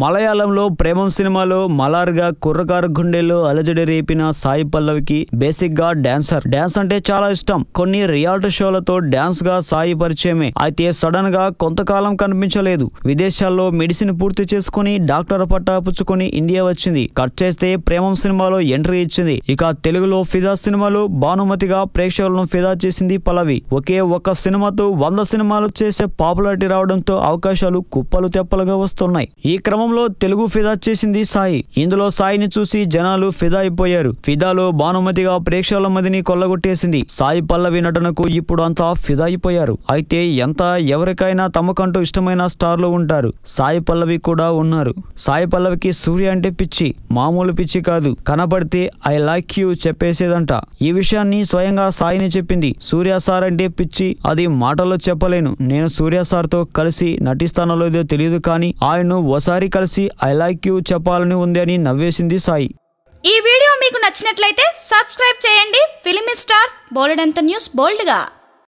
మలయాళంలో ప్రేమం సినిమాలో మలార్గా కుర్రకారు గుండెల్లో అలజడి రేపిన సాయి పల్లవికి బేసిక్గా డాన్సర్. డాన్స్ అంటే చాలా ఇష్టం. కొన్ని రియాలిటీ షోలతో డాన్స్గా సాయి పరిచయమే. అయితే సడన్గా కొంతకాలం కనిపించలేదు. విదేశాల్లో మెడిసిన్ పూర్తి చేసుకుని డాక్టర్ పట్టా పుచ్చుకొని ఇండియా వచ్చింది. కట్ చేస్తే ప్రేమం సినిమాలో ఎంట్రీ ఇచ్చింది. ఇక తెలుగులో ఫిదా సినిమాలో భానుమతిగా ప్రేక్షకులను ఫిదా చేసింది పల్లవి. ఒకే ఒక్క సినిమాతో వంద సినిమాలు చేసే పాపులారిటీ రావడంతో అవకాశాలు కుప్పలు తెప్పలుగా వస్తున్నాయి. ఈ క్రమం క్రమంలో తెలుగు ఫిదా చేసింది సాయి. ఇందులో సాయిని చూసి జనాలు ఫిదా అయిపోయారు. ఫిదాలో భానుమతిగా ప్రేక్షకుల మదిని కొల్లగొట్టేసింది. సాయి పల్లవి నటనకు ఇప్పుడు అంతా ఫిదా అయిపోయారు. అయితే ఎంత ఎవరికైనా తమకంటూ ఇష్టమైన స్టార్లు ఉంటారు. సాయి పల్లవి కూడా ఉన్నారు. సాయి పల్లవికి సూర్య అంటే పిచ్చి మామూలు పిచ్చి కాదు. కనబడితే ఐ లైక్ యూ చెప్పేసేదంట. ఈ విషయాన్ని స్వయంగా సాయిని చెప్పింది. సూర్య సార్ అంటే పిచ్చి అది మాటల్లో చెప్పలేను. నేను సూర్య సార్తో కలిసి నటిస్తానో లేదో తెలియదు కానీ ఆయన్ను ఓసారి కలిసి ఐ లైక్ యూ చెప్పాలని ఉంది అని నవ్వేసింది సాయి. ఈ వీడియో మీకు నచ్చినట్లయితే సబ్స్క్రైబ్ చేయండి. ఫిలిం స్టార్స్ బోలెడంత న్యూస్ బోల్డ్గా.